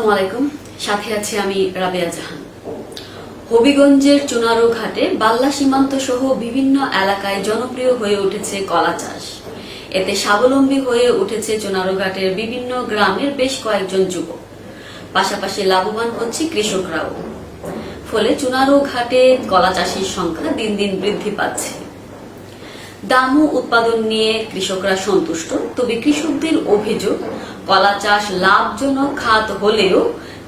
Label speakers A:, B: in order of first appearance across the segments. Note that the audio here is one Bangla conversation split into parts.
A: আলাইকুম। সাথে আছি আমি রাবেয়া জাহান। হবিগঞ্জের চুনারো ঘাটে বাল্লা সীমান্ত সহ বিভিন্ন এলাকায় জনপ্রিয় হয়ে উঠেছে কলা চাষ। এতে স্বাবলম্বী হয়ে উঠেছে চুনারো ঘাটের বিভিন্ন গ্রামের বেশ কয়েকজন যুবক। পাশাপাশি লাভবান হচ্ছে কৃষকরাও। ফলে চুনারো ঘাটে কলা চাষির সংখ্যা দিন দিন বৃদ্ধি পাচ্ছে। দাম উৎপাদন নিয়ে কৃষকরা সন্তুষ্ট। তবে কৃষকদের অভিযোগ কলা চাষ লাভজনক খাত হলেও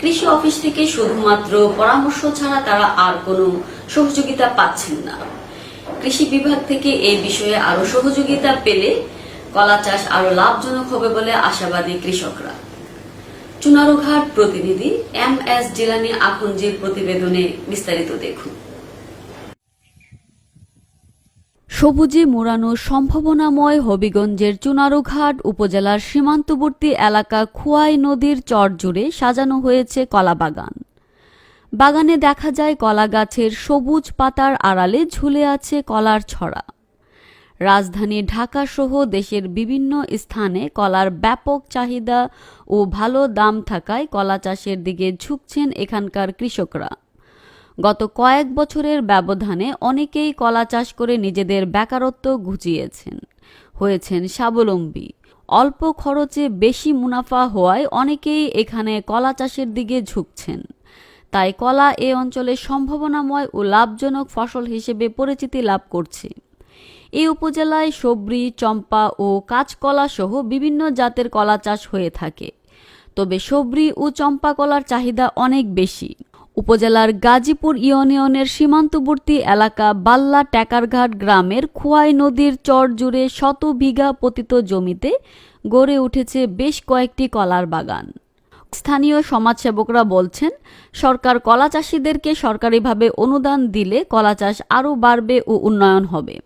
A: কৃষি অফিস থেকে শুধুমাত্র পরামর্শ ছাড়া তারা আর কোনো সহযোগিতা পাচ্ছেন না। কৃষি বিভাগ থেকে এই বিষয়ে আরও সহযোগিতা পেলে কলা চাষ আরও লাভজনক হবে বলে আশাবাদী কৃষকরা। চুনারুঘাট প্রতিনিধি এম এস জিলানি আখঞ্জির প্রতিবেদনে বিস্তারিত দেখুন। সবুজে মোড়ানো সম্ভাবনাময় হবিগঞ্জের চুনারুঘাট উপজেলার সীমান্তবর্তী এলাকা খুয়াই নদীর চর জুড়ে সাজানো হয়েছে কলাবাগান। বাগানে দেখা যায় কলা গাছের সবুজ পাতার আড়ালে ঝুলে আছে কলার ছড়া। রাজধানী ঢাকা সহ দেশের বিভিন্ন স্থানে কলার ব্যাপক চাহিদা ও ভালো দাম থাকায় কলা চাষের দিকে ঝুঁকছেন এখানকার কৃষকরা। গত কয়েক বছরের ব্যবধানে অনেকেই কলা চাষ করে নিজেদের বেকারত্ব ঘুচিয়েছেন। হয়েছেন স্বাবলম্বী। অল্প খরচে বেশি মুনাফা হওয়ায় অনেকেই এখানে কলা চাষের দিকে ঝুঁকছেন। তাই কলা এ অঞ্চলে সম্ভাবনাময় ও লাভজনক ফসল হিসেবে পরিচিতি লাভ করছে। এই উপজেলায় সবরি, চম্পা ও কাঁচকলা সহ বিভিন্ন জাতের কলা চাষ হয়ে থাকে। তবে সবরি ও চম্পা কলার চাহিদা অনেক বেশি। উপজেলার গাজীপুর ইউনিয়নের সীমান্তবর্তী এলাকা বাল্লা ট্যাকারঘাট গ্রামের খোয়াই নদীর চর জুড়ে শত বিঘা পতিত জমিতে গড়ে উঠেছে বেশ কয়েকটি কলার বাগান। স্থানীয় সমাজসেবকরা বলছেন, সরকার কলা চাষিদেরকে সরকারিভাবে অনুদান দিলে কলা চাষ আরও বাড়বে ও উন্নয়ন হবে।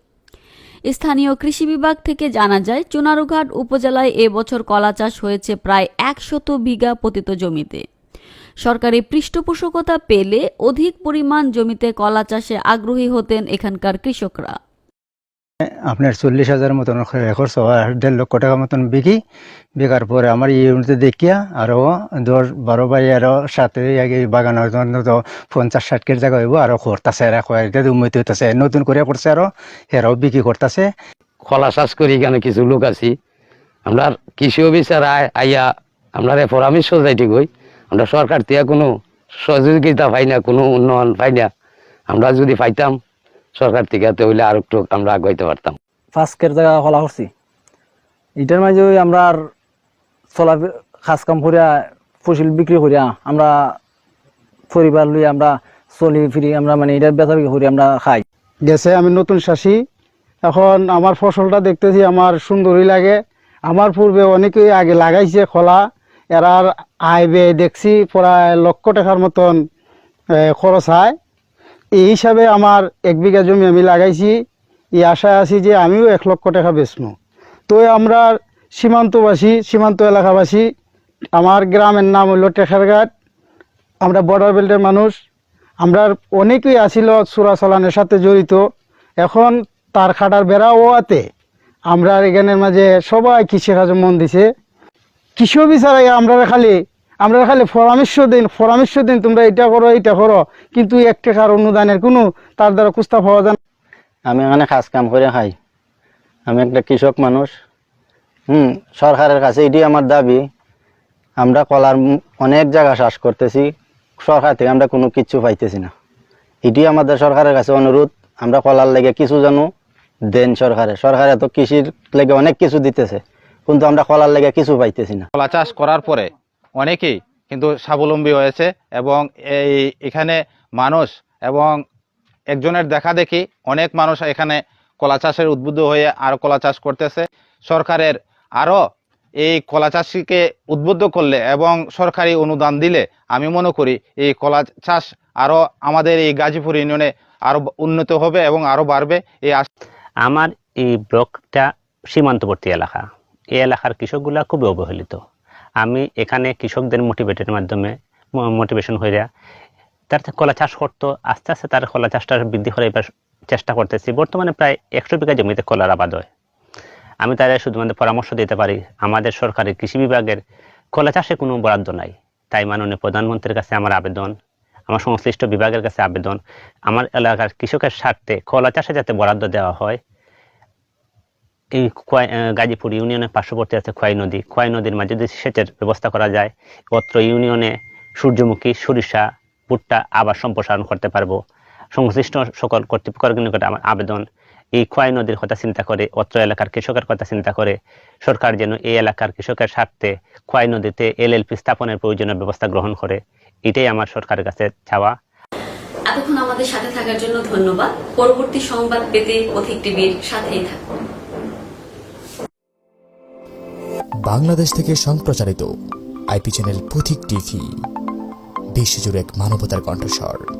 A: স্থানীয় কৃষি বিভাগ থেকে জানা যায়, চুনারুঘাট উপজেলায় এবছর কলা চাষ হয়েছে প্রায় একশত বিঘা পতিত জমিতে। সরকারি পৃষ্ঠপোষকতা পেলে অধিক পরিমাণ জমিতে কলা চাষে আগ্রহী হতেন এখানকার কৃষকরা।
B: আপনার চল্লিশ হাজার মতন খরচ দেড় লক্ষ টাকা মতন বিকি বিকার পরে আমার এই ইউনিটে দেখিয়া আরও দশ বারো বাই আরও সাথে আগে বাগান হয়তো পঞ্চাশ ষাট কেজি জায়গা হইব আরও করতেছে এরা এটা উন্নতি হইতেছে। নতুন করে করছে আরও এরাও বিক্রি করতেছে।
C: কলা চাষ করি এখানে কিছু লোক আছি। আমরা কৃষি অফিসার আয়- আইয়া আমরা পরামর্শ যাইতে গই আমরা সরকার থেকে কোনো সহযোগিতা পাই না কোনো উন্নয়ন পাই না। আমরা যদি পাইতাম সরকার থেকে তাহলে আর একটু আমরা আগাইতে পারতাম।
D: ফাস্কের জায়গা হলা করছি এটার মাঝে ওই আমরা আর চলা কাজ কাম করিয়া ফসল বিক্রি করিয়া আমরা পরিবার লই আমরা চলি ফিরি আমরা মানে এটার বেচা বিক্রি করি আমরা খাই।
B: গেছে আমি নতুন চাষি। এখন আমার ফসলটা দেখতেছি আমার সুন্দরই লাগে। আমার পূর্বে অনেকেই আগে লাগাইছে খোলা এরার আয় ব্যয় দেখছি প্রায় লক্ষ টাকার মতন খরচ হয়। এই হিসাবে আমার এক বিঘা জমি আমি লাগাইছি। এই আশায় আছি যে আমিও এক লক্ষ টাকা বেচবো। তো আমরা সীমান্তবাসী, সীমান্ত এলাকাবাসী, আমার গ্রামের নাম হলো টেকারঘাট আমরা বর্ডার বেল্টের মানুষ। আমরা অনেকেই আসিল চোরাচালানের সাথে জড়িত। এখন তার খাটার বেড়াও আতে আমরা এখানের মাঝে সবাই কৃষিকাজে মন দিছে। কৃষি বিচারাই? আমরা খালি আমরা খালি পরামর্শ দিন পরামর্শ দিন, তোমরা এটা করো এটা করো। কিন্তু এক টাকার অনুদানের কোনো তার দ্বারা কুস্তা পাওয়া যায়
E: আমি এখানে কাজ কাম করে খাই। আমি একটা কৃষক মানুষ। হুম, সরকারের কাছে এটি আমার দাবি। আমরা কলার অনেক জায়গা চাষ করতেছি। সরকার থেকে আমরা কোনো কিচ্ছু পাইতেছি না। এটি আমাদের সরকারের কাছে অনুরোধ। আমরা কলার লেগে কিছু জানো, দেন সরকারে। সরকারে তো কৃষির লেগে অনেক কিছু দিতেছে। কিন্তু আমরা কলার লেগে কিছু পাইতেছি না।
F: কলা চাষ করার পরে অনেকেই কিন্তু স্বাবলম্বী হয়েছে এবং এই এখানে মানুষ এবং একজনের দেখা দেখি অনেক মানুষ এখানে কলা চাষের উদ্বুদ্ধ হয়ে আরও কলা চাষ করতেছে। সরকারের আরও এই কলা চাষিকে উদ্বুদ্ধ করলে এবং সরকারি অনুদান দিলে আমি মনে করি এই কলা চাষ আরও আমাদের এই গাজীপুর ইউনিয়নে আরও উন্নত হবে এবং আরও বাড়বে। এই
G: আমার এই ব্লকটা সীমান্তবর্তী এলাকা। এই এলাকার কৃষকগুলা খুবই অবহেলিত। আমি এখানে কৃষকদের মোটিভেটের মাধ্যমে মোটিভেশন হইয়া তার কলা চাষ করতো, আস্তে আস্তে তার কলা চাষটা বৃদ্ধি করে এবার চেষ্টা করতেছি। বর্তমানে প্রায় একশো বিঘা জমিতে কলার আবাদ হয়। আমি তাদের শুধুমাত্র পরামর্শ দিতে পারি, আমাদের সরকারি কৃষি বিভাগের কলা চাষে কোনো বরাদ্দ নাই। তাই মাননীয় প্রধানমন্ত্রীর কাছে আমার আবেদন, আমার সংশ্লিষ্ট বিভাগের কাছে আবেদন, আমার এলাকার কৃষকের স্বার্থে কলা চাষে যাতে বরাদ্দ দেওয়া হয় এই খোয়াই- গাজীপুর ইউনিয়নের পার্শ্ববর্তী আছে খোয়াই নদী। খোয়াই নদীর মাঝে যদি সেচের ব্যবস্থা করা যায়। অত্র ইউনিয়নে সূর্যমুখী, সরিষা, ভুট্টা আবার সম্প্রসারণ করতে পারব। সংশ্লিষ্ট সকল কর্তৃপক্ষের নিকট আমার আবেদন। এই খোয়াই নদীর কথা চিন্তা করে, অত্র এলাকার কৃষকের কথা চিন্তা করে, সরকার যেন এই এলাকার কৃষকের স্বার্থে খোয়াই নদীতে এলএলপি স্থাপনের প্রয়োজনীয় ব্যবস্থা গ্রহণ করে। এটাই আমার সরকারের কাছে চাওয়া।
A: এতক্ষণ আমাদের সাথে থাকার জন্য ধন্যবাদ। পরবর্তী সংবাদ পেতে পথিক টিভির সাথেই থাকুন।
H: বাংলাদেশ থেকে সম্প্রচারিত আইপি চ্যানেল পথিক টিভি বিশ্বজুড়ে এক মানবতার কণ্ঠস্বর।